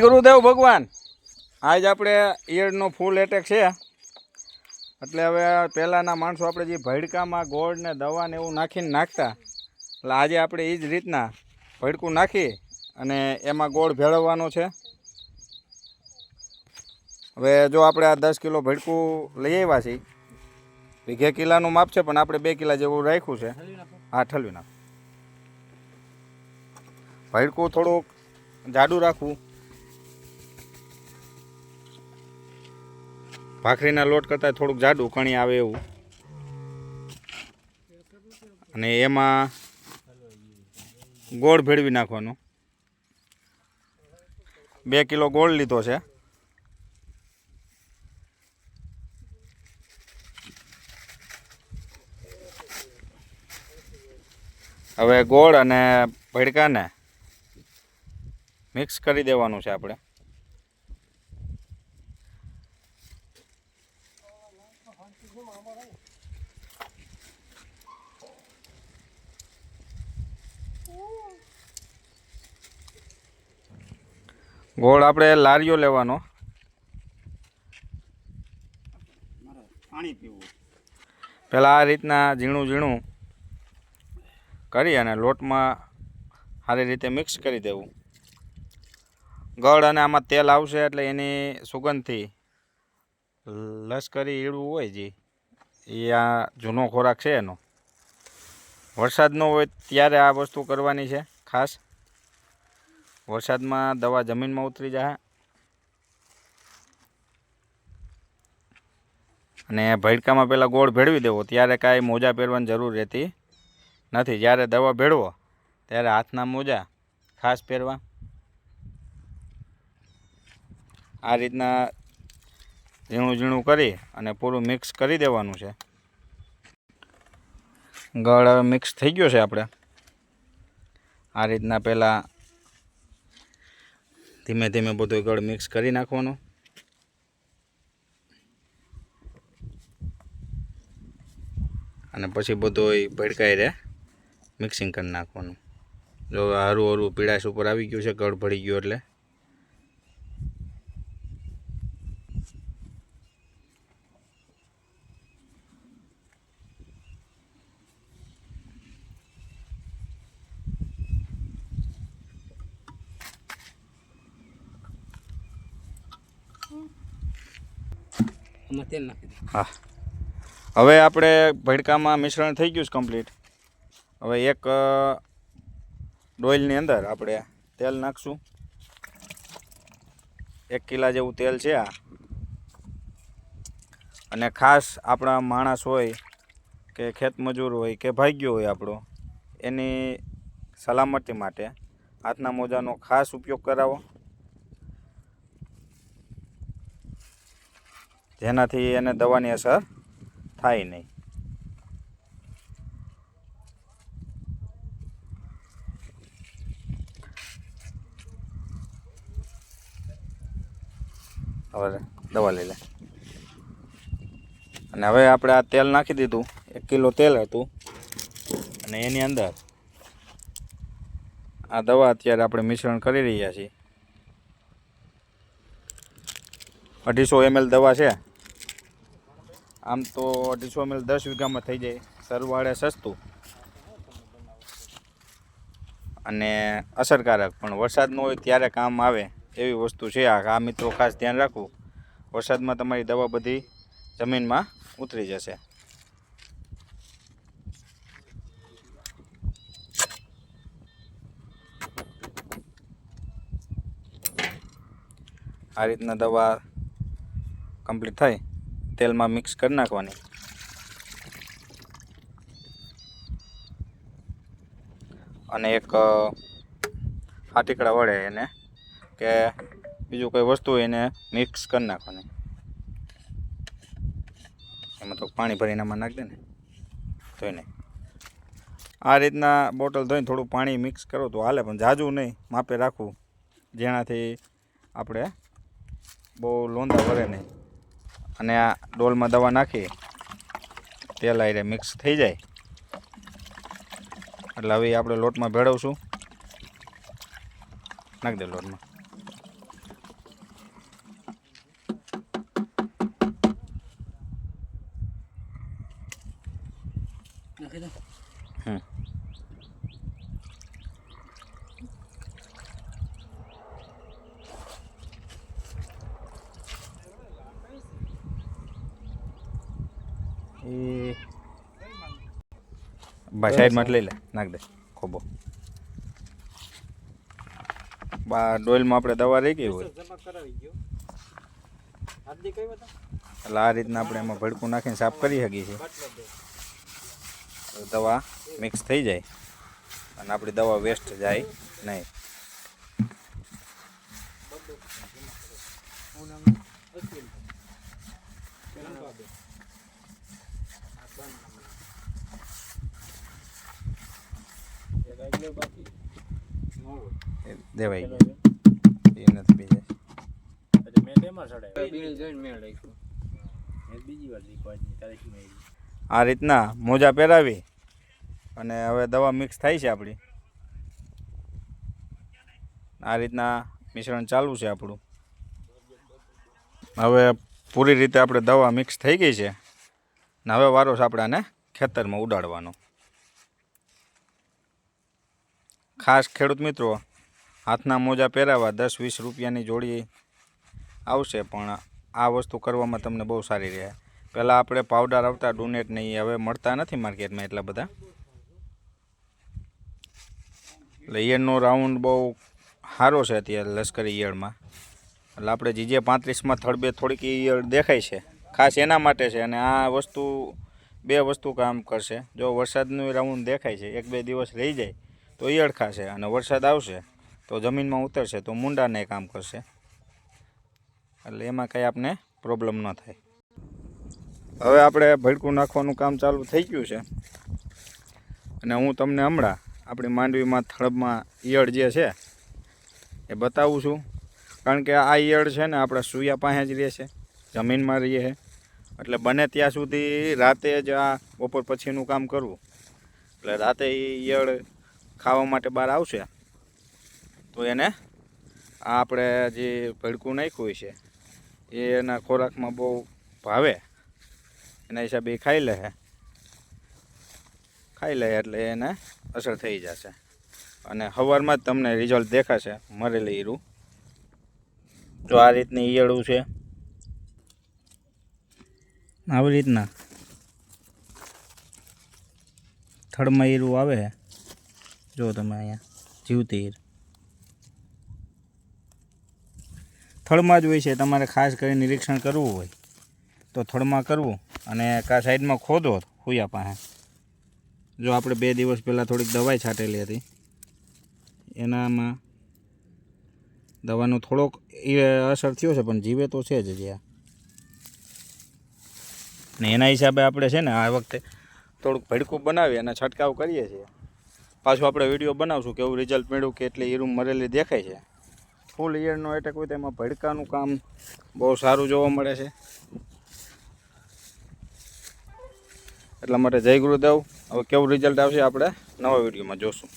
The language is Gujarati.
ગુરુદેવ ભગવાન. આજ આપણે ઈયળનો ફૂલ એટેક છે. એટલે હવે પહેલાંના માણસો આપણે જે ભડકામાં ગોળ ને દવા ને એવું નાખીને નાખતા, એટલે આજે આપણે એ જ રીતના ભડકું નાખી અને એમાં ગોળ ભેળવવાનો છે. હવે જો આપણે આ દસ કિલો ભડકું લઈ આવ્યા છીએ વીઘે કિલાનું માપ છે, પણ આપણે બે કિલા જેવું રાખ્યું છે. હા, ઠલવી નાખ. ભડકું થોડુંક જાડું રાખવું. ભાખરીના લોટ કરતાં થોડુંક જાડું કણી આવે એવું. અને એમાં ગોળ ભેળવી નાખવાનો. બે કિલો ગોળ લીધો છે. હવે ગોળ અને ભડકાને મિક્સ કરી દેવાનું છે આપણે. ગોળ આપણે લારીઓ લેવાનો. પાણી પીવું પહેલાં આ રીતના ઝીણું ઝીણું કરી અને લોટમાં સારી રીતે મિક્સ કરી દેવું. ગળ અને આમાં તેલ આવશે એટલે એની સુગંધથી લશ્કરી ઈળવું હોય જે, એ આ જૂનો ખોરાક છે એનો. વરસાદ ન હોય ત્યારે આ વસ્તુ કરવાની છે, ખાસ. વરસાદમાં દવા જમીનમાં ઉતરી જાય અને ભડકામાં પહેલાં ગોળ ભેળવી દેવો, ત્યારે કાંઈ મોજા પહેરવાની જરૂર રહેતી નથી. જ્યારે દવા ભેળવો, ત્યારે હાથના મોજા ખાસ પહેરવા. આ રીતના ઝીણું ઝીણું કરી અને પૂરું મિક્સ કરી દેવાનું છે. ગળ મિક્સ થઈ ગયો છે આપણે. આ રીતના પહેલાં ધીમે ધીમે બધું ગળ મિક્સ કરી નાખવાનું. અને પછી બધું ભડકાઈ રહે મિક્સિંગ કરી નાખવાનું. જો હારું હારું પીળાશ ઉપર આવી ગયું છે, ગળ ભળી ગયો એટલે. આમાં તેલ નાખી દે. હા. હવે આપણે ભડકામાં મિશ્રણ થઈ ગયું છે કમ્પ્લીટ હવે એક ડોઇલની અંદર આપણે તેલ નાખશું. એક કિલા જેવું તેલ છે આ. અને ખાસ આપણા માણસ હોય કે ખેતમજૂર હોય કે ભાગ્યો હોય આપણો, એની સલામતી માટે હાથના મોજાનો ખાસ ઉપયોગ કરાવો. જેનાથી એને દવાની અસર થાય નહીં. હવે દવા લઈ લે. અને હવે આપણે આ તેલ નાખી દીધું. એક કિલો તેલ હતું. અને એની અંદર આ દવા અત્યારે આપણે મિશ્રણ કરી રહ્યા છીએ. અઢીસો એમએલ દવા છે. આમ તો અઢીસો એમએલ દસ વીઘામાં થઈ જાય. સરવાળે સસ્તું. અને અસરકારક, પણ વરસાદ ન હોય ત્યારે કામ આવે એવી વસ્તુ છે. આ આ મિત્રો ખાસ ધ્યાન રાખવું. વરસાદમાં તમારી દવા બધી જમીનમાં ઉતરી જશે. આ રીતના દવા કમ્પ્લીટ થાય, તેલમાં મિક્સ કરી નાખવાની. અને એક હાટીકડા વડે એને કે બીજું કોઈ વસ્તુ એને મિક્સ કરી નાખવાની. એમાં તો પાણી ભરીને આમાં નાખી દે ને ધોઈને. આ રીતના બોટલ ધોઈને થોડું પાણી મિક્સ કરો તો હાલે, પણ જાજુ નહીં, માપે રાખવું. જેનાથી આપણે બહુ લોંદા ભરે નહીં. અને આ ડોલમાં દવા નાખી તેલ આયરે મિક્સ થઈ જાય. એટલે હવે આપણે લોટમાં ભેળવશું. નાખી દે લોટમાં નાખી દો હમ એ ભાઈ સાઈડમાં લઈ લે. નાખ દે ખોબો. બા ડોયલમાં આપણે દવા રહી ગઈ હોય. એટલે આ રીતના આપણે એમાં ભડકું નાખીને સાફ કરી શકીએ છીએ. દવા મિક્સ થઈ જાય અને આપણી દવા વેસ્ટ જાય નહીં એ દેવાઈ એ નથી બીજે. આ રીતના મોજા પહેરાવી અને હવે દવા મિક્સ થાય છે આપણી. આ રીતના મિશ્રણ ચાલુ છે આપણું. હવે પૂરી રીતે આપણે દવા મિક્સ થઈ ગઈ છે. ને હવે વારો છે આપણે આને ખેતરમાં ઉડાડવાનો. ખાસ ખેડૂત મિત્રો, હાથના મોજા પહેરાવા દસ વીસ રૂપિયાની જોડી આવશે, પણ આ વસ્તુ કરવામાં તમને બહુ સારી રહે. પહેલાં આપણે પાવડર આવતા ડોનેટ નહીં હવે મળતા નથી માર્કેટમાં એટલા બધા. એટલે ઈયળનો રાઉન્ડ બહુ સારો છે અત્યારે લશ્કરી ઈયળમાં. એટલે આપણે જીજે પાંત્રીસમાં થડબે થોડીક ઈયળ દેખાય છે. ખાસ એના માટે છે, અને આ વસ્તુ, બે વસ્તુ કામ કરશે. જો વરસાદનું રાઉન્ડ દેખાય છે, એક બે દિવસ રહી જાય તો ઈયળ ખાશે અને વરસાદ આવશે તો જમીનમાં ઉતરશે તો મુંડાને કામ કરશે. એટલે એમાં કંઈ આપને પ્રોબ્લેમ ન થાય. હવે આપણે ભડકું નાખવાનું કામ ચાલુ થઈ ગયું છે. અને હું તમને હમણાં આપણી માંડવીમાં થળબમાં ઈયળ જે છે એ બતાવું છું. કારણ કે આ ઈયળ છે ને આપણા સૂયા પાસે જ રહે છે. જમીનમાં રહીએ છે. એટલે બને ત્યાં સુધી રાતે જ આ બપોર પછીનું કામ કરવું. એટલે રાતે ઈયળ ખાવા માટે બહાર આવશે, તો એને આ આપણે જે ભડકું નાખ્યું છે એ એના ખોરાકમાં બહુ ભાવે. એના હિસાબે ખાઈ લે ખાઈ લે એટલે એને અસર થઈ જશે. અને સવારમાં જ તમને રિઝલ્ટ દેખાશે, મરેલી ઈરું જો આ રીતની ઈયળું છે. આવી રીતના. થડમાં ઈરું આવે જો તમે અહીંયા જીવતીર થળમાં જ હોય છે, તમારે ખાસ કરી નિરીક્ષણ કરવું હોય તો થડમાં કરવું અને કા સાઈડમાં ખોદો હુયા પાસે. જો આપણે બે દિવસ પહેલાં થોડીક દવાઈ છાંટેલી હતી, એનામાં દવાનો થોડોક એ અસર થયો છે, પણ જીવે તો છે જ જ્યાં. ને એના હિસાબે આપણે છે ને આ વખતે થોડુંક ભડકું બનાવી અને છંટકાવ કરીએ છીએ. પાછું આપણે વીડિયો બનાવશું કેવું રિઝલ્ટ મળ્યું કે એટલી હીરું મરેલી દેખાય છે. ફૂલ ઈયરનો એટેક હોય તેમાં ભડકાનું કામ બહુ સારું જોવા મળે છે. એટલા માટે જય ગુરુદેવ. હવે કેવું રિઝલ્ટ આવશે આપણે નવા વિડીયોમાં જોશું.